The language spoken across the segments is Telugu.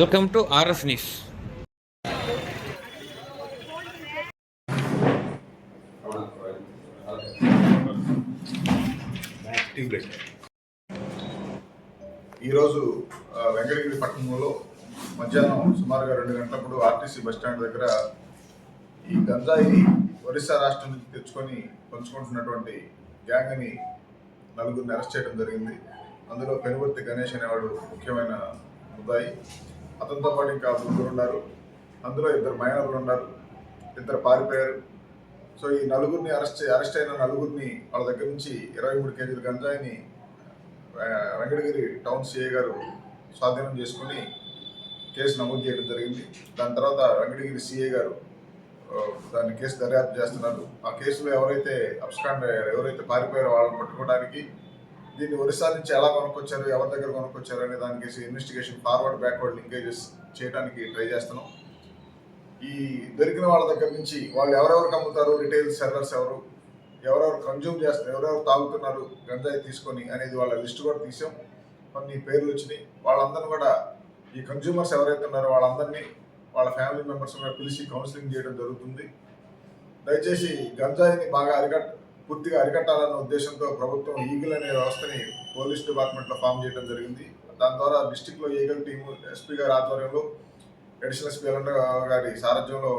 Welcome to RS news. ఈరోజు వెంకటగిరి పట్టణంలో మధ్యాహ్నం సుమారుగా రెండు గంటలప్పుడు ఆర్టీసీ బస్ స్టాండ్ దగ్గర ఈ గంజాయి ఒరిస్సా రాష్ట్రం నుంచి తెచ్చుకొని పంచుకుంటున్నటువంటి గ్యాంగ్ని నలుగురిని అరెస్ట్ చేయడం జరిగింది. అందులో పెనువర్తి గణేష్ అనేవాడు ముఖ్యమైన ముద్దాయి. అతనితో పాటు ఇంకా ముగ్గురు ఉన్నారు. అందులో ఇద్దరు మైనర్లు ఉన్నారు. ఇద్దరు పారిపోయారు. సో ఈ నలుగురిని అరెస్ట్ అరెస్ట్ అయిన నలుగురిని వాళ్ళ దగ్గర నుంచి ఇరవై మూడు కేజీల గంజాయిని వెంకటగిరి టౌన్ సిఏ గారు స్వాధీనం చేసుకుని కేసు నమోదు చేయడం జరిగింది. దాని తర్వాత వెంకటగిరి సిఏ గారు దాన్ని కేసు దర్యాప్తు చేస్తున్నారు. ఆ కేసులో ఎవరైతే అబ్స్కాండ్ అయ్యారో ఎవరైతే పారిపోయారో వాళ్ళని పట్టుకోవడానికి దీన్ని ఒరిస్సా నుంచి ఎలా కొనుక్కొచ్చారు ఎవరి దగ్గర కొనుక్కొచ్చారు అనే దానికి ఇన్వెస్టిగేషన్ ఫార్వర్డ్ బ్యాక్వర్డ్ లింకేజెస్ చేయడానికి ట్రై చేస్తున్నాం. ఈ దొరికిన వాళ్ళ దగ్గర నుంచి వాళ్ళు ఎవరెవరికి అమ్ముతారు రిటైల్ సెల్లర్స్ ఎవరు ఎవరెవరు కన్జ్యూమ్ చేస్తారు ఎవరెవరు తాగుతున్నారు గంజాయి తీసుకొని అనేది వాళ్ళ లిస్ట్ కూడా తీసాం. కొన్ని పేర్లు వచ్చినాయి. వాళ్ళందరినీ కూడా ఈ కన్జ్యూమర్స్ ఎవరైతే ఉన్నారో వాళ్ళందరినీ వాళ్ళ ఫ్యామిలీ మెంబర్స్ కూడా పిలిచి కౌన్సిలింగ్ చేయడం జరుగుతుంది. దయచేసి గంజాయిని బాగా అరికట్ పూర్తిగా అరికట్టాలన్న ఉద్దేశంతో ప్రభుత్వం ఈగిల్ అనే వ్యవస్థని పోలీస్ డిపార్ట్మెంట్లో ఫామ్ చేయడం జరిగింది. దాని ద్వారా డిస్టిక్లో ఈగల్ టీము ఎస్పీ గారి ఆధ్వర్యంలో అడిషనల్ ఎస్పీ గారి సారథ్యంలో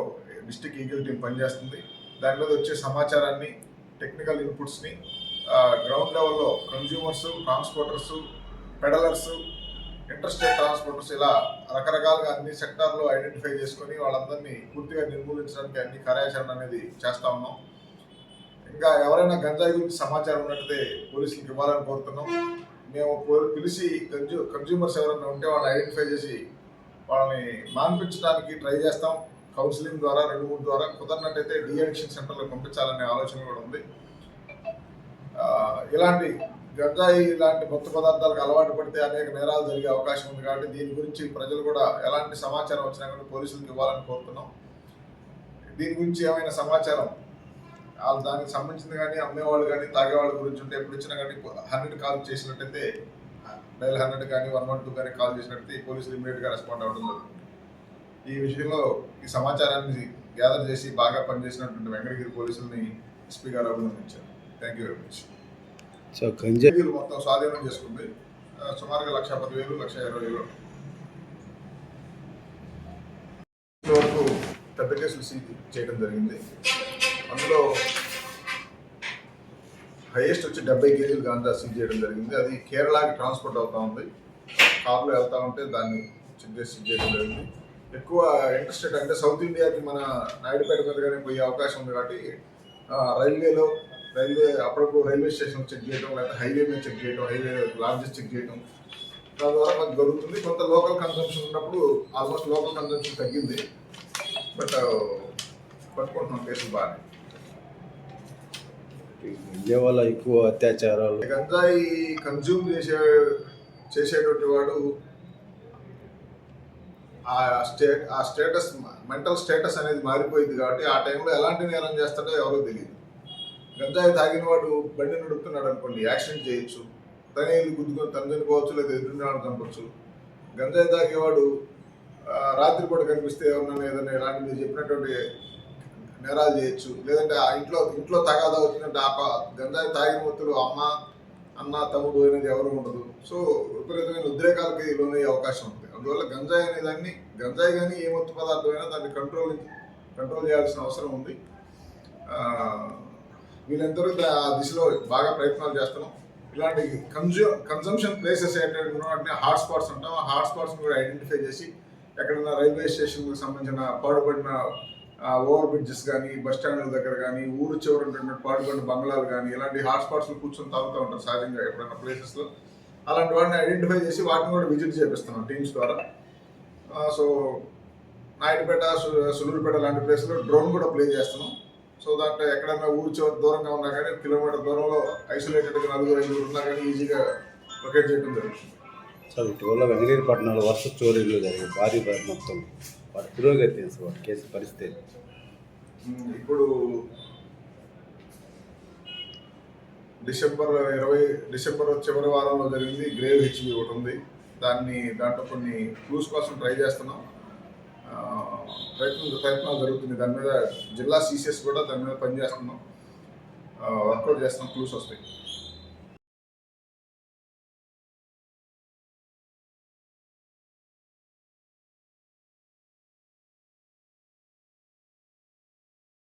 డిస్టిక్ ఈగిల్ టీం పనిచేస్తుంది. దాని మీద వచ్చే సమాచారాన్ని టెక్నికల్ ఇన్పుట్స్ని గ్రౌండ్ లెవెల్లో consumers transporters peddlers interstate transporters ఇలా రకరకాలుగా అన్ని సెక్టార్లో ఐడెంటిఫై చేసుకొని వాళ్ళందరినీ పూర్తిగా నిర్మూలించడానికి అన్ని కార్యాచరణ అనేది చేస్తా ఉన్నాం. ఇంకా ఎవరైనా గంజాయి గురించి సమాచారం ఉన్నట్టే పోలీసులకు ఇవ్వాలని కోరుతున్నాం. మేము పిలిచి కన్జ్యూ కన్జ్యూమర్స్ ఎవరైనా ఉంటే వాళ్ళని ఐడెంటిఫై చేసి వాళ్ళని మాన్పించడానికి ట్రై చేస్తాం. కౌన్సిలింగ్ ద్వారా రెండు మూడు ద్వారా కుదరినట్టయితే డిఎడిక్షన్ సెంటర్లో పంపించాలనే ఆలోచన కూడా ఉంది. ఇలాంటి గంజాయి ఇలాంటి మత్తు పదార్థాలకు అలవాటు పడితే అనేక నేరాలు జరిగే అవకాశం ఉంది కాబట్టి దీని గురించి ప్రజలు కూడా ఎలాంటి సమాచారం వచ్చినా కూడా పోలీసులకు ఇవ్వాలని కోరుతున్నాం. దీని గురించి ఏమైనా సమాచారం వాళ్ళు దానికి సంబంధించింది కానీ అమ్మేవాళ్ళు కానీ తాగేవాళ్ళ గురించి ఉంటే ఎప్పుడు ఇచ్చినా కానీ హండ్రెడ్ కాల్ చేసినట్టయితే డైల్ హండ్రెడ్ కానీ వన్ వన్ టూ కానీ కాల్ చేసినట్టయితే పోలీసులు ఇమీడియట్గా రెస్పాండ్ అవ్వడం జరుగుతుంది. ఈ విషయంలో ఈ సమాచారాన్ని గ్యాదర్ చేసి బాగా పనిచేసినటువంటి వెంకటగిరి పోలీసుల్ని ఎస్పీ గారు అభినందించారు. Thank you very much so మొత్తం స్వాధీనం చేసుకుంది. సుమారుగా లక్ష పది వేలు లక్ష ఇరవై వేలు. వరకు పెద్ద కేసులు సీజ్ చేయడం జరిగింది. అందులో హైయెస్ట్ వచ్చి డెబ్బై కేజీలు గాంజా సీజ్ చేయడం జరిగింది. అది కేరళకి ట్రాన్స్పోర్ట్ అవుతా ఉంది. కార్లో వెళ్తూ ఉంటే దాన్ని చెక్ చేసి సీజ్ చేయడం జరిగింది. ఎక్కువ ఇంట్రెస్టెడ్ అంటే సౌత్ ఇండియాకి మన నాయుడుపేట మీదగానే పోయే అవకాశం ఉంది కాబట్టి రైల్వేలో రైల్వే అప్పుడప్పుడు రైల్వే స్టేషన్ చెక్ చేయడం లేకపోతే హైవే మీద చెక్ చేయడం హైవే లాడ్జెస్ చెక్ చేయడం దాని ద్వారా మనకు జరుగుతుంది. కొంత లోకల్ కన్సంప్షన్ ఉన్నప్పుడు ఆల్మోస్ట్ లోకల్ కన్సంప్షన్ తగ్గింది. బట్ పట్టుకుంటున్నాం కేసులు బాగానే. ఇండియా వల్ల ఎక్కువ అత్యాచారాలు. గంజాయి కన్జ్యూమ్ చేసే చేసేటువంటి వాడు ఆ స్టేట్ ఆ స్టేటస్ మెంటల్ స్టేటస్ అనేది మారిపోయింది కాబట్టి ఆ టైంలో ఎలాంటి నేరం చేస్తాడో ఎవరో తెలియదు గంజాయి తాగిన వాడు బండి నడుపుతున్నాడు అనుకోండి యాక్సిడెంట్ చేయొచ్చు. తనే ఇల్లు గుద్దుకొని తను చనిపోవచ్చు లేదా ఎదురున్నాడు చంపొచ్చు. గంజాయి తాగేవాడు రాత్రి కూడా కనిపిస్తే ఏమన్నా ఏదైనా ఇలాంటి మీరు చెప్పినటువంటి నేరాలు చేయొచ్చు. లేదంటే ఆ ఇంట్లో ఇంట్లో తగాదా వచ్చినట్టు ఆ ప- గంజాయి తాగిన మొత్తులు అమ్మ అన్న తమ్ముడు అనేది ఎవరు ఉండదు. సో విపరీతమైన ఉద్రేకాలకి లోనయ్యే అవకాశం ఉంది. అందువల్ల గంజాయి అనే దాన్ని గంజాయి కానీ ఏ మత్తు పదార్థమైనా దాన్ని కంట్రోల్ కంట్రోల్ చేయాల్సిన అవసరం ఉంది. వీళ్ళందరూ ఆ దిశలో బాగా ప్రయత్నాలు చేస్తున్నాం. ఇలాంటి కన్జ్యూ కన్జంప్షన్ ప్లేసెస్ ఏంటంటే హాట్ స్పాట్స్ అంటాం. ఆ హాట్ స్పాట్స్ని కూడా ఐడెంటిఫై చేసి ఎక్కడైనా రైల్వే స్టేషన్కి సంబంధించిన పాడుపడిన ఓవర్ బ్రిడ్జెస్ కానీ బస్ స్టాండ్ల దగ్గర కానీ ఊరు చివర ఉన్నటువంటి పాడుపడిన బంగ్లాలు కానీ ఇలాంటి హాట్స్పాట్స్లో కూర్చొని తాగుతూ ఉంటారు సహజంగా ఎప్పుడైనా ప్లేసెస్లో అలాంటి వాటిని ఐడెంటిఫై చేసి వాటిని కూడా విజిట్ చేపిస్తున్నాం టీమ్స్ ద్వారా. సో నాయుడుపేట సులూరుపేట లాంటి ప్లేస్లో డ్రోన్ కూడా ప్లే చేస్తున్నాం. సో దాంట్లో ఎక్కడైనా ఊరు చివరి దూరంగా ఉన్నా కానీ కిలోమీటర్ దూరంలో ఐసోలేటెడ్గా నలుగురు ఐదుగురు ఉన్నా కానీ ఈజీగా లొకేట్ చేయడం జరుగుతుంది. సో ఇటీవల వెంకటగిరి పట్టణంలో వరుస చోరీలు జరిగాయి. భారీ భారీ మొత్తం. వాటి పురోగతి తెలుసు వాటి కేసు పరిస్థితి ఇప్పుడు డిసెంబర్ ఇరవై డిసెంబర్ చివరి వారంలో జరిగింది గ్రేవ్ హెచ్బి ఒకటి ఉంది. దాన్ని దాంట్లో కొన్ని క్లూస్ కోసం ట్రై చేస్తున్నాం. ప్రయత్నం ప్రయత్నాలు జరుగుతుంది దాని మీద జిల్లా సీసీఎస్ కూడా దాని మీద పనిచేస్తున్నాం. వర్కౌట్ చేస్తున్నాం క్లూస్ వస్తాయి